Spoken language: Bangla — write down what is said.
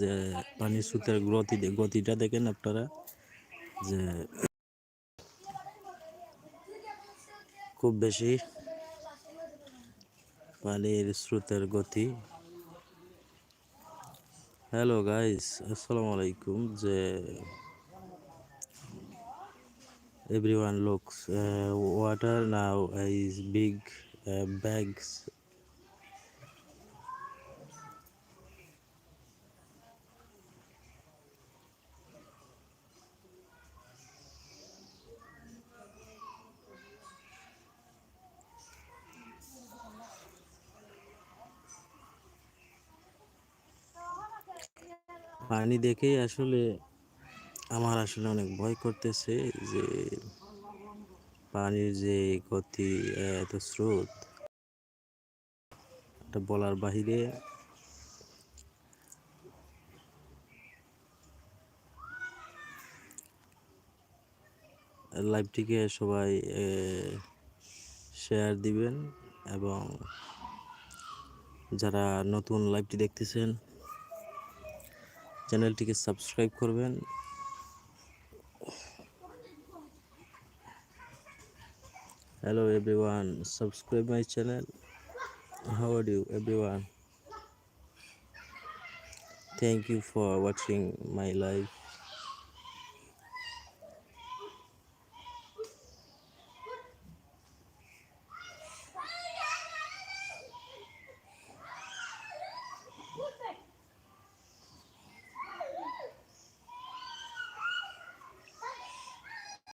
যে পানির স্রোতের গতি গতিটা দেখেন আপনারা যে খুব বেশি পানির স্রোতের গতি। হ্যালো গাইস আসসালামু আলাইকুম। যে everyone looks uh, water now is big uh, bags পানি দেখেই আসলে আমার আসলে অনেক ভয় করতেছে যে পানির যে গতি এত স্রোত, এটা বলার বাহিরে লাইভটিকে সবাই শেয়ার দিবেন এবং যারা নতুন লাইভটি দেখতেছেন চ্যানেলটিকে সাবস্ক্রাইব করবেন hello everyone subscribe my channel how are you everyone thank you for watching my live